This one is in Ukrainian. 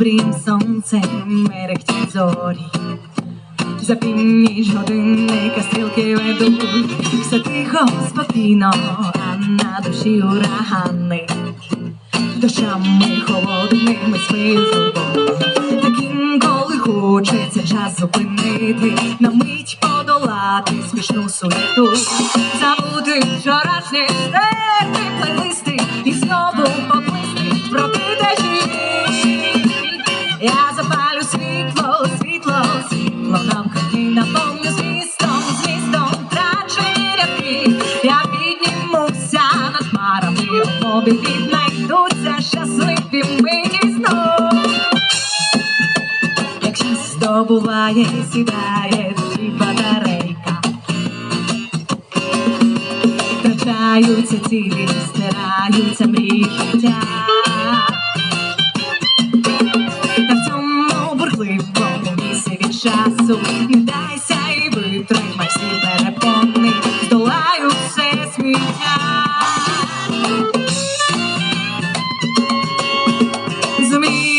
обрієм сонцем мерехтять зорі. За північ годинника стрілки ведуть, все тихо, спокійно, а на душі урагани, дощами холодними свою журбу. Так інколи хочеться час зупинити, на мить подолати смішну суєту, забути вчорашні стерти наповню змістом, змістом втрачені рядки. Я піднімуся над хмарами, небі віднайдуться щасливі миті знов. Як час здобуває, сідає душі батарейка. Втрачаються цілі, стираються мрії життя. Та в цьому бурхливому місці від часу me.